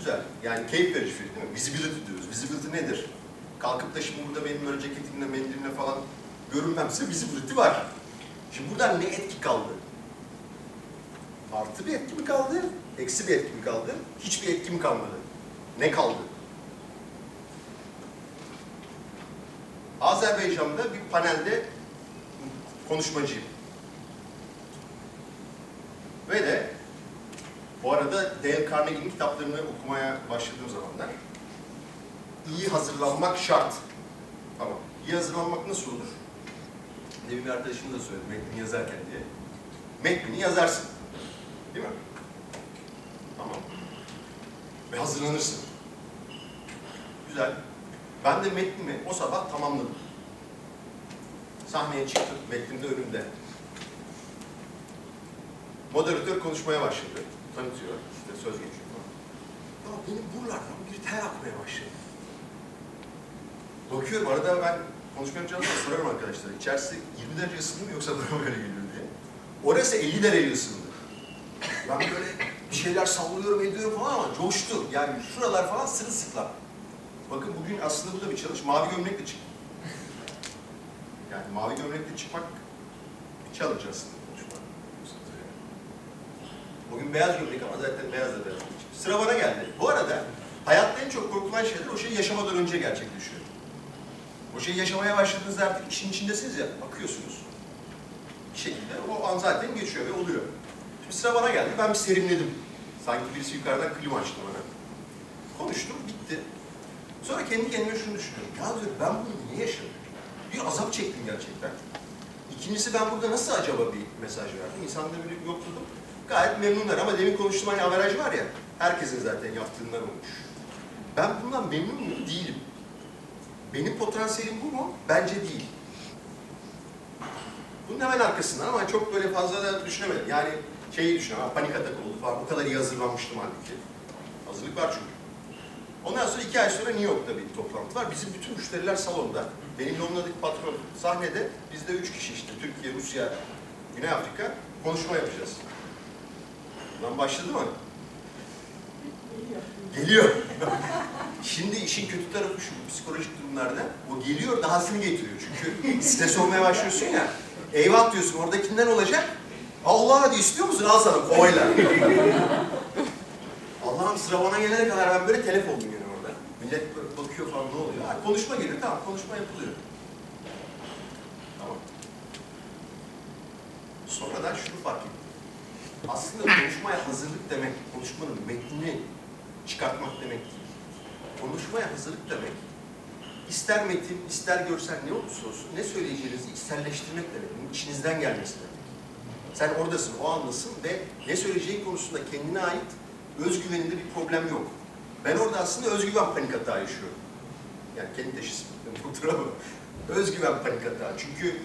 Güzel. Yani keyif verici film değil mi? Visibility diyoruz. Visibility nedir? Kalkıp da şimdi burada benim böyle ceketimle, mendilimle falan görünmemse visibility var. Şimdi buradan ne etki kaldı? Artı bir etki mi kaldı? Eksi bir etki mi kaldı? Hiçbir etki mi kalmadı? Ne kaldı? Azerbaycan'da bir panelde konuşmacıyım. Ve de bu arada Dale Carnegie'nin kitaplarını okumaya başladığım zamanlar iyi hazırlanmak şart. Tamam. İyi hazırlanmak nasıl olur? Demin bir arkadaşım da söyledi metni yazarken diye. Metnini yazarsın. Değil mi? Tamam. Ve hazırlanırsın. Güzel. Ben de metnimi o sabah tamamladım. Sahneye çıktım. Metnim de önümde. Moderatör konuşmaya başladı. Tanıtıyor. işte söz geçiyor falan. Ya benim buralardan bir ter akmaya başladı. Bakıyorum arada ben konuşma yapacağım zaman sorarım arkadaşlar. İçerisi 20 derece ısındı mı yoksa bana böyle geliyor diye. Orası 50 derece ısındı. Ben böyle bir şeyler sallıyorum ediyorum falan ama coştu. Yani şuralar falan sırılsıklam. Bakın bugün aslında bu da bir çalış. Mavi gömlekle çık. Yani mavi gömlekle çıkmak bir challenge aslında. Bugün beyaz gömlek ama zaten beyaz da beyaz. Sıra bana geldi. Bu arada hayatta en çok korkulan şeyler o şey yaşamadan önce gerçekleşiyor. O şeyi yaşamaya başladığınızda artık işin içindesiniz ya, akıyorsunuz. Bir şekilde o an zaten geçiyor ve oluyor. Şimdi sıra bana geldi, ben bir serinledim. Sanki birisi yukarıdan klima açtı bana. Konuştum, bitti. Sonra kendi kendime şunu düşünüyorum. Ya diyorum ben bunu niye yaşadım? Bir azap çektim gerçekten. İkincisi ben burada nasıl acaba bir mesaj verdim? İnsanları böyle yokladım. Gayet memnunlar ama demin konuştuğum hani averaj var ya, herkesin zaten yaptığından olmuş. Ben bundan memnun muyum? Değilim. Benim potansiyelim bu mu? Bence değil. Bunun hemen arkasından ama çok böyle fazla da düşünemedim. Yani şeyi ha, panik atak oldu falan. Bu kadar iyi hazırlanmıştım halbuki. Hazırlık var çünkü. Ondan sonra iki ay sonra New York'ta bir toplantı var. Bizim bütün müşteriler salonda. Benim Londra'daki patron sahnede. Biz de üç kişi işte. Türkiye, Rusya, Güney Afrika konuşma yapacağız. Bundan başladı mı? Geliyor. Şimdi işin kötü tarafı şu psikolojik durumlarda. O geliyor dahasını getiriyor. Çünkü stres olmaya başlıyorsun ya. Eyvah diyorsun oradakinden olacak. Allah hadi istiyor musun? Al sana kovayla. Allah'ım sıra bana gelene kadar ben böyle telef oldum yani orada. Millet bakıyor falan ne oluyor? Ha, konuşma geliyor tamam konuşma yapılıyor. Tamam. Sonradan şunu fark ettim. Aslında konuşmaya hazırlık demek, konuşmanın metnini çıkartmak demek değil. Konuşmaya hazırlık demek, ister metin, ister görsel ne olursa olsun, ne söyleyeceğinizi içselleştirmek demek. İçinizden gelmesi demek. Sen oradasın, o andasın ve ne söyleyeceğin konusunda kendine ait özgüveninde bir problem yok. Ben orada aslında özgüven panik hata yaşıyorum. Yani kendi. Doktora mı? Özgüven panik hata. Çünkü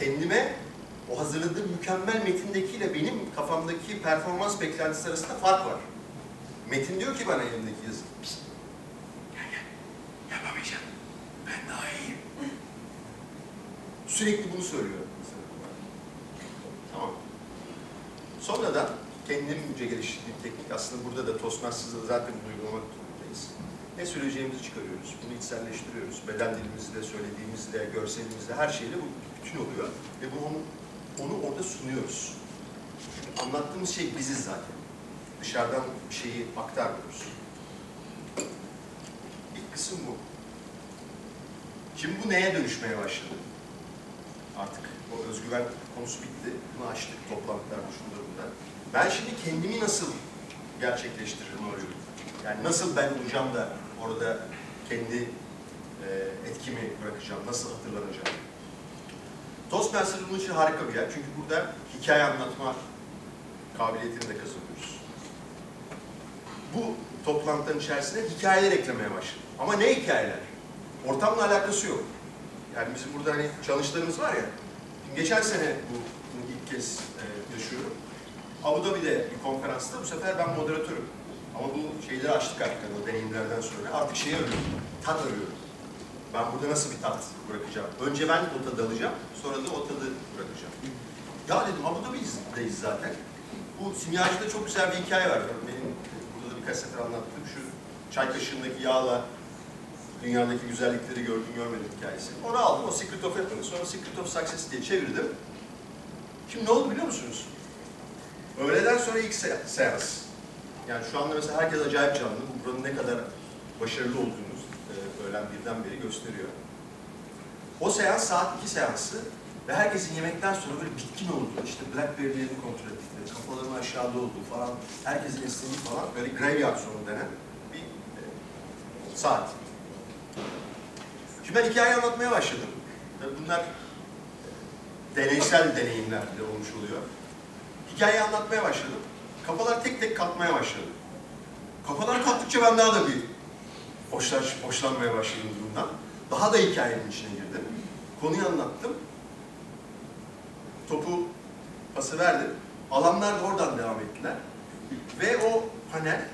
kendime o hazırladığım mükemmel metindekiyle benim kafamdaki performans beklentisi arasında fark var. Metin diyor ki bana elimdeki yazı. "Pişt, Gel gel. Yapamayacağım. Ben daha iyiyim. Sürekli bunu söylüyor. Tamam. Sonradan kendimce geliştirdiğim teknik aslında burada da Toastmasters'da zaten bunu uygulamak durumundayız. Ne söyleyeceğimizi çıkarıyoruz, bunu içselleştiriyoruz. Beden dilimizle, söylediğimizle, görselimizle, her şeyle bu bütün oluyor. Ve bunu onu, orada sunuyoruz. Anlattığımız şey biziz zaten. Dışarıdan bir şeyi aktarmıyoruz. İlk kısım bu. Şimdi bu neye dönüşmeye başladı? Artık o özgüven konusu bitti. Bunu açtık toplantılarda, şunda bunda. Ben şimdi kendimi nasıl gerçekleştiririm arıyorum. Yani nasıl ben olacağım da orada kendi e, etkimi bırakacağım, nasıl hatırlanacağım. Toastmaster bunun için harika bir yer. Çünkü burada hikaye anlatma kabiliyetini de kazanıyoruz. Bu toplantıların içerisine hikayeler eklemeye başladım. Ama ne hikayeler? Ortamla alakası yok. Yani bizim burada hani çalıştığımız var ya, geçen sene bu ilk kez e, yaşıyorum. Abu Dhabi'de bir konferansta bu sefer ben moderatörüm. Ama bu şeyleri açtık hani o deneyimlerden sonra. Artık şeyi arıyorum, tat arıyorum. Ben burada nasıl bir tat bırakacağım? Önce ben o tadı alacağım, sonra da o tadı bırakacağım. Ya dedim Abu Dhabi'deyiz zaten. Bu simyacıda çok güzel bir hikaye var. Benim burada da birkaç sefer anlattığım şu çay kaşığındaki yağla dünyadaki güzellikleri gördüm görmedim hikayesi. Onu aldım, o Secret of Happiness, sonra Secret of Success diye çevirdim. Şimdi ne oldu biliyor musunuz? Öğleden sonra ilk se- seans. Yani şu anda mesela herkes acayip canlı. Bu buranın ne kadar başarılı olduğunu öğlen birden beri gösteriyor. O seans saat iki seansı ve herkesin yemekten sonra böyle bitkin olduğu, işte Blackberry'lerini kontrol ettikleri, kafalarının aşağıda olduğu falan, herkesin esnediği falan böyle graveyard sonu denen bir e, saat. Şimdi ben hikaye anlatmaya başladım. Tabii bunlar e, deneysel deneyimler de olmuş oluyor. Hikayeyi anlatmaya başladım. Kafalar tek tek kalkmaya başladı. Kafalar kalktıkça ben daha da bir hoşlaş, hoşlanmaya başladım durumdan. Daha da hikayenin içine girdim. Konuyu anlattım. Topu pası verdim. Alanlar da oradan devam ettiler. Ve o panel,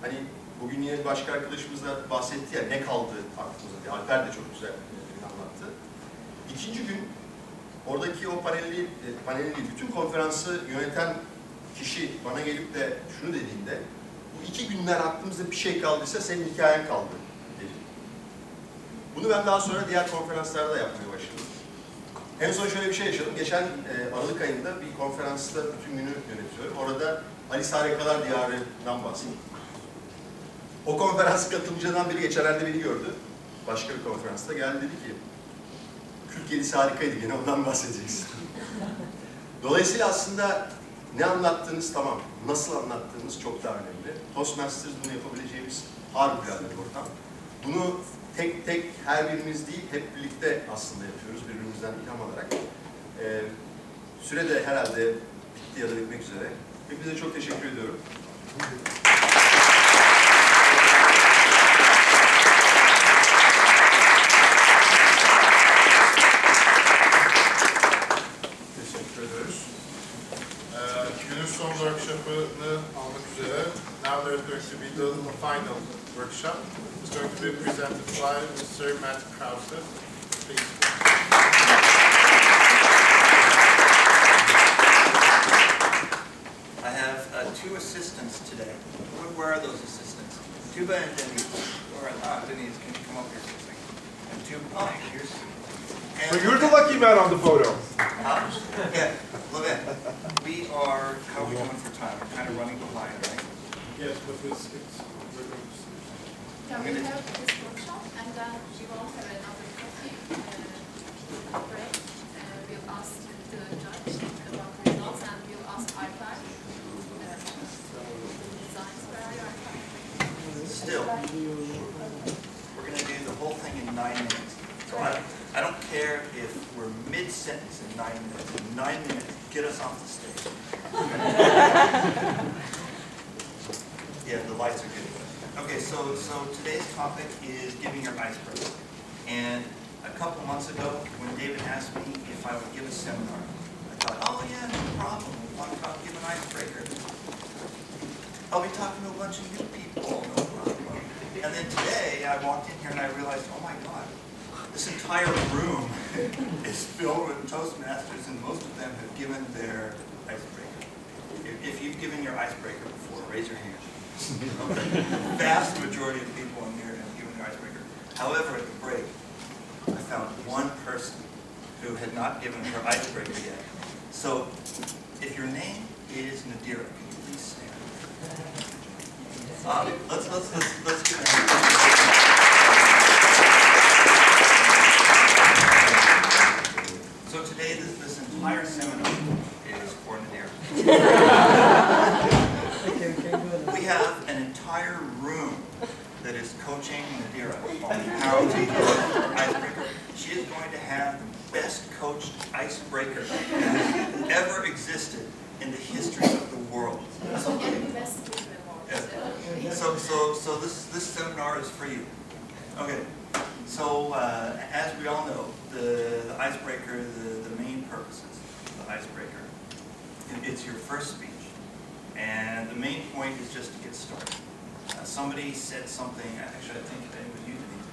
hani bugün yine başka arkadaşımız da bahsetti ya ne kaldı aklımıza diye. Alper de çok güzel anlattı. İkinci gün oradaki o paneli, e, paneli bütün konferansı yöneten kişi bana gelip de şunu dediğinde bu iki günler aklımızda bir şey kaldıysa senin hikayen kaldı dedi. Bunu ben daha sonra diğer konferanslarda yapmaya başladım. En son şöyle bir şey yaşadım. Geçen e, Aralık ayında bir konferansta bütün günü yönetiyorum. Orada Alice Harikalar Diyarı'ndan bahsettim. O konferans katılımcılarından biri geçenlerde beni gördü. Başka bir konferansta geldi dedi ki Kürk harikaydı gene ondan bahsedeceksin. Dolayısıyla aslında ne anlattığınız tamam, nasıl anlattığınız çok daha önemli. Toastmasters bunu yapabileceğimiz harikulade bir ortam. Bunu tek tek her birimiz değil, hep birlikte aslında yapıyoruz birbirimizden ilham alarak. Ee, süre de herhalde bitti ya da bitmek üzere. Hepinize çok teşekkür ediyorum. Now there's going to be the final workshop. It's going to be presented by Mr. Matt Krause. Please. I have uh, two assistants today. Where, where are those assistants? Tuba and Denise. Where are, ah, Denise, can you come up here for a second? And Tuba, oh, here's. And So you're the lucky man on the photo. Huh? Yeah, Levin. We are, how are we doing for time? We're kind of running behind, right? Yes, but it's, it's, we're going to see. Yeah, we have this workshop and then we will have another coffee uh, break. Uh, We'll ask the judge about the results and we'll ask Alper uh, designs for Alper. Still, we're gonna do the whole thing in nine minutes. So I, I don't care if we're mid-sentence in nine minutes. In nine minutes, get us off the stage. Yeah, the lights are good. Okay, so, so today's topic is giving your icebreaker. And a couple months ago, when David asked me if I would give a seminar, I thought, oh yeah, no problem, we'll talk about give an icebreaker. I'll be talking to a bunch of new people, no problem. And then today, I walked in here and I realized, oh my God, this entire room is filled with Toastmasters and most of them have given their icebreaker. If, if you've given your icebreaker before, raise your hand. Vast majority of people in here have given their icebreaker. However, at the break, I found one person who had not given her icebreaker yet. So, if your name is Nadira, can you please stand? Uh, let's, let's, let's, let's give her. So today, this, this entire seminar is for Nadira. We have an entire room that is coaching Nadira on how to use icebreaker. She is going to have the best coached icebreaker that ever existed in the history of the world. So get invested in the world. So, so, so this, this seminar is for you. Okay, so, uh, as we all know, the, the icebreaker, the, the main purposes of the icebreaker, it- it's your first speech. And the main point is just to get started. Uh, somebody said something, actually, I think it was you, Denise,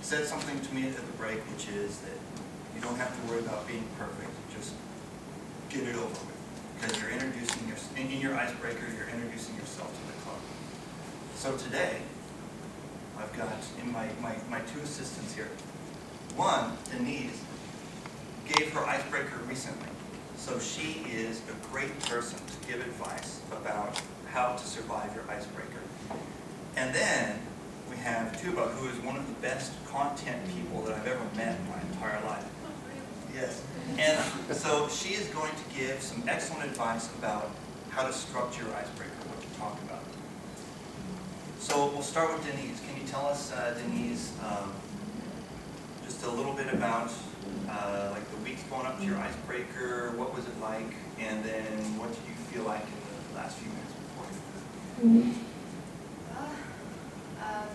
said something to me at the break, which is that you don't have to worry about being perfect, just get it over with. Because you're introducing your, in your icebreaker, you're introducing yourself to the club. So today, I've got in my, my, my two assistants here. One, Denise, gave her icebreaker recently. So she is a great person to give advice about how to survive your icebreaker. And then we have Tuba, who is one of the best content people that I've ever met in my entire life. Yes. And so she is going to give some excellent advice about how to structure your icebreaker, what to talk about. So we'll start with Denise. Can you tell us, uh, Denise, um, just a little bit about uh, like the weeks going up to your icebreaker? What was it like? And then what did you feel like in the last few minutes before you? Uh,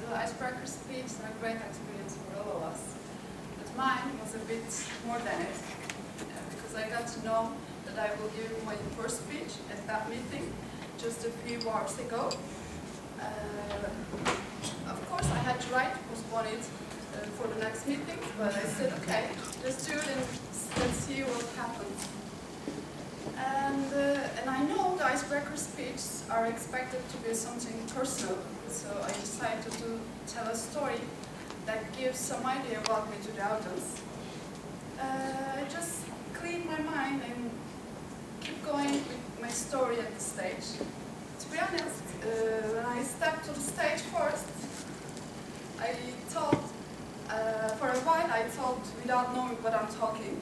the icebreaker speech is a great experience for all of us. But mine was a bit more than it, uh, because I got to know that I will give my first speech at that meeting just a few hours ago. Uh, of course, I had to write postpone it uh, for the next meeting, but I said, okay, let's do it and let's see what happens. And, uh, and I know the icebreaker speeches are expected to be something personal, so I decided to tell a story that gives some idea about me to the audience. Uh, I just clean my mind and keep going with my story at the stage. To be honest, uh, when I stepped to the stage first, I thought, uh, for a while I thought without knowing what I'm talking.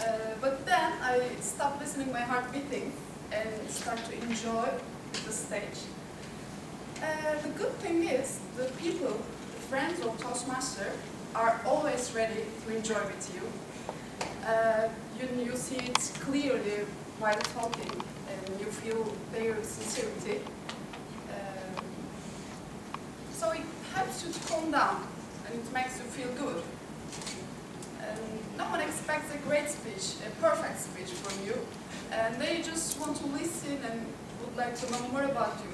Uh, but then I stopped listening my heart beating and start to enjoy the stage. Uh, the good thing is the people, the friends of Toastmaster, are always ready to enjoy with you. Uh, you, you see it clearly while talking and you feel their sincerity. Um, so it helps you to calm down and it makes you feel good. No one expects a great speech, a perfect speech from you. And they just want to listen and would like to know more about you.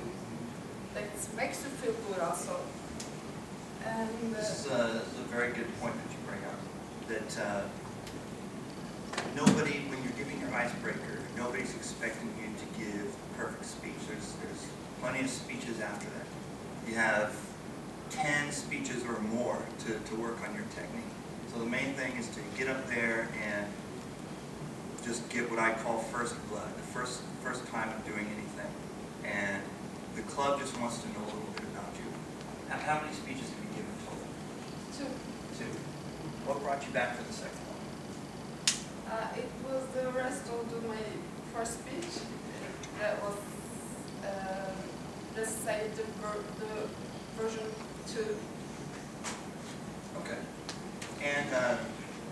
That makes you feel good also. And uh, This is a, a very good point that you bring up, that uh, nobody, when you're giving your icebreaker, nobody's expecting you to give perfect speech. There's, there's plenty of speeches after that. You have 10 speeches or more to, to work on your technique. So the main thing is to get up there and just get what I call first blood, the first, first time of doing anything. And the club just wants to know a little bit about you. How, how many speeches have you given total? two, Two. What brought you back for the second one? uh, it was the rest of my first speech. That was, uh, let's the, the version two. Okay. And uh,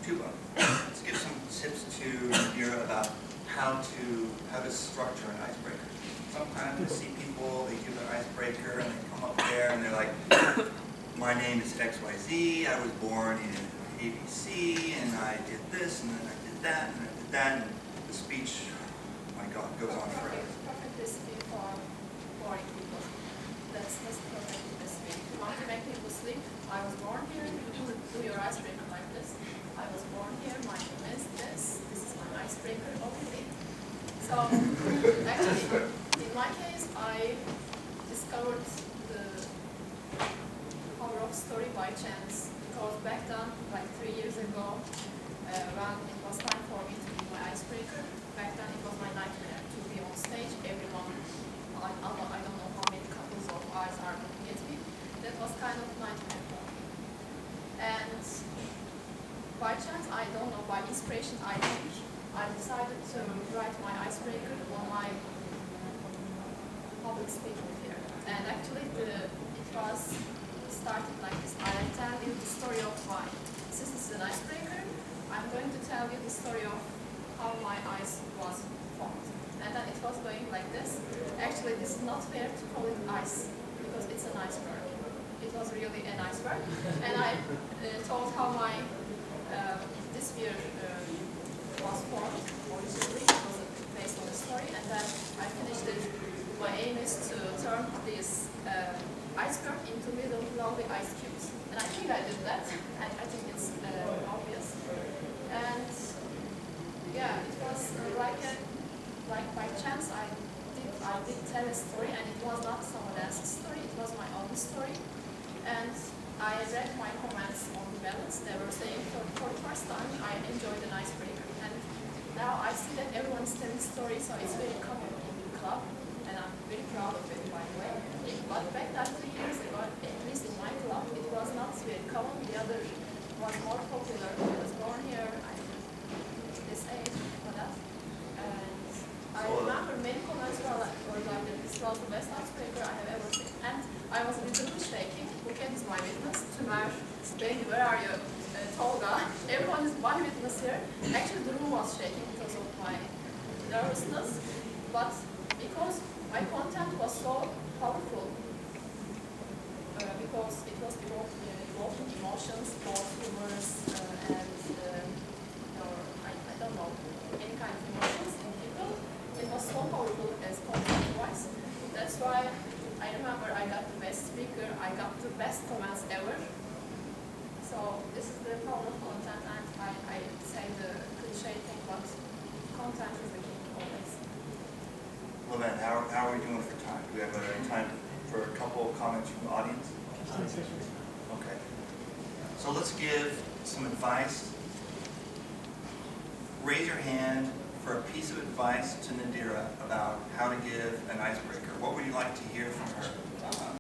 Tuba, let's give some tips to Nadira about how to how to structure an icebreaker. Sometimes I see people they give an icebreaker and they come up there and they're like, "My name is I was born in ABC and I did this and then I did that and I did that." And the speech, my God, goes on forever. Perfect, perfect recipe for boring people. That's, that's the perfect recipe. If you want to make people sleep, I was born here, you do, do your icebreaker like this. I was born here, my name is this, this is my icebreaker already. So, actually, in my case, I discovered the power of story by chance. Because back then, like three years ago, uh, when it was time for me to be my icebreaker, back then it was my nightmare to be on stage. Everyone, I, I don't I don't know how many couples of eyes are looking at me. That was kind of nightmare for me. And by chance, I don't know, by inspiration, I think, I decided to write my icebreaker on my public speaking here. And actually, the, it was started like this. I'll tell you the story of why. Since it's an icebreaker, I'm going to tell you the story of how my ice was formed. And then it was going like this. Actually, this is not fair to call it ice because it's an iceberg. It was really an iceberg. And I uh, told how my uh, this beer uh, was formed originally. It was based on the story. And then I finished it. My aim is to turn this uh, iceberg into little lovely ice cubes. And I think I did that. And I think it's uh, obvious. And yeah, it was like a, like by chance I did I did tell a story and it was not someone else's story, it was my own story. And I read my comments on the balance. They were saying for, for the first time, I enjoyed an icebreaker. And now I see that everyone is telling stories, so it's very common in the club. And I'm very proud of it, by the way. But back that three years ago, at least in my club, it was not very common. The other was more popular. I was born here. I'm this age, for that. And I So, uh, remember many comments were like, were like that this was the best icebreaker I have ever seen. And I was a little bit shaking. Buket is my witness. Tümer, baby, where are you? Uh, Tolga, everyone is my witness here. Actually, the room was shaking because of my nervousness. But because my content was so powerful, uh, because it was evoked, uh, evoking emotions, both humorous uh, and, uh, you know, I, I don't know, any kind of emotions in people. It was so powerful as content wise. That's why I remember I got the best speaker, I got the best comments ever. So this is the problem of content and I, I say the cliche thing, but content is the king always. Levin, how, how are we doing for time? Do we have uh, time for a couple of comments from the audience? Okay. So let's give some advice. Raise your hand for a piece of advice to Nadira about how to give an icebreaker. What would you like to hear from her?